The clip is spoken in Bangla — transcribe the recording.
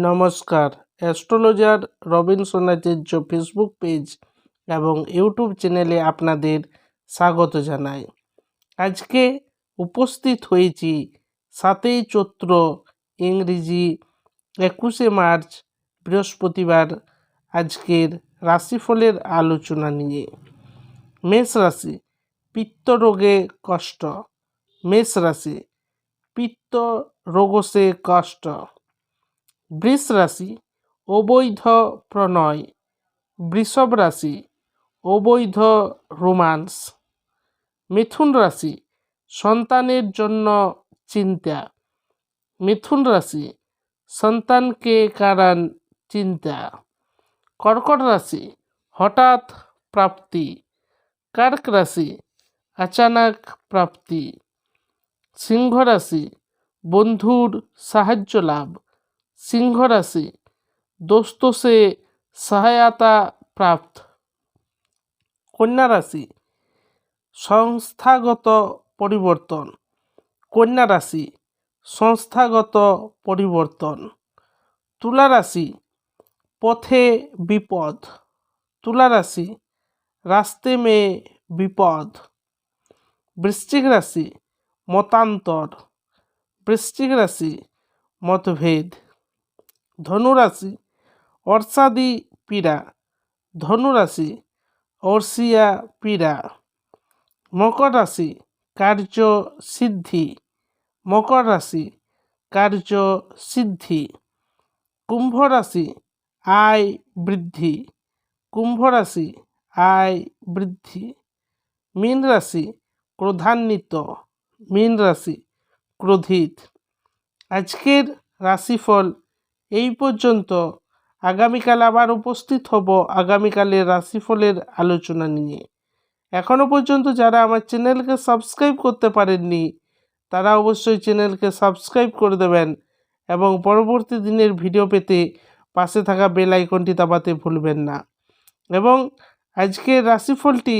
নমস্কার। Astrologer Robinson Acharya Facebook page এবং ইউটিউব চ্যানেলে আপনাদের স্বাগত জানাই। আজকে উপস্থিত হয়েছি সাতই চৈত্র, ইংরেজি একুশে মার্চ, বৃহস্পতিবার আজকের রাশিফলের আলোচনা নিয়ে। মেষ রাশি, পিত্ত রোগে কষ্ট। মেষ রাশি, পিত্ত রোগসে কষ্ট। বৃষ রাশি অবৈধ প্রণয় বৃষভ রাশি অবৈধ রোমান্স মিথুন রাশি সন্তানের জন্য চিন্তা। মিথুন রাশি সন্তানকে কারণ চিন্তা। কর্কট রাশি হঠাৎ প্রাপ্তি কার্ক রাশি আচানক প্রাপ্তি সিংহ রাশি বন্ধুর সাহায্য লাভ। সিংহ রাশি दोस्तों से সহায়তা প্রাপ্ত কন্যা রাশি সংস্থাগত পরিবর্তন কন্যা রাশি সংস্থাগত পরিবর্তন তুলা রাশি পথে বিপদ তুলা রাশি রাস্তে মে বিপদ বৃশ্চিক রাশি মতান্তর বৃশ্চিক রাশি মতভেদ ধনুরাশি অর্ষাদি পীড়া, ধনুরাশি অর্ষিয়া পীড়া মকর রাশি কার্য সিদ্ধি মকর রাশি কার্য সিদ্ধি কুম্ভ রাশি আয় বৃদ্ধি কুম্ভ রাশি আয় বৃদ্ধি মীন রাশি ক্রোধান্বিত মীন রাশি ক্রোধিত। আজকের রাশিফল এই পর্যন্ত। আগামীকাল আবার উপস্থিত হব আগামীকালের রাশিফলের আলোচনা নিয়ে। এখনও পর্যন্ত যারা আমার চ্যানেলকে সাবস্ক্রাইব করতে পারেননি, তারা অবশ্যই চ্যানেলকে সাবস্ক্রাইব করে দেবেন এবং পরবর্তী দিনের ভিডিও পেতে পাশে থাকা বেল আইকনটি দাবাতে ভুলবেন না। এবং আজকের রাশিফলটি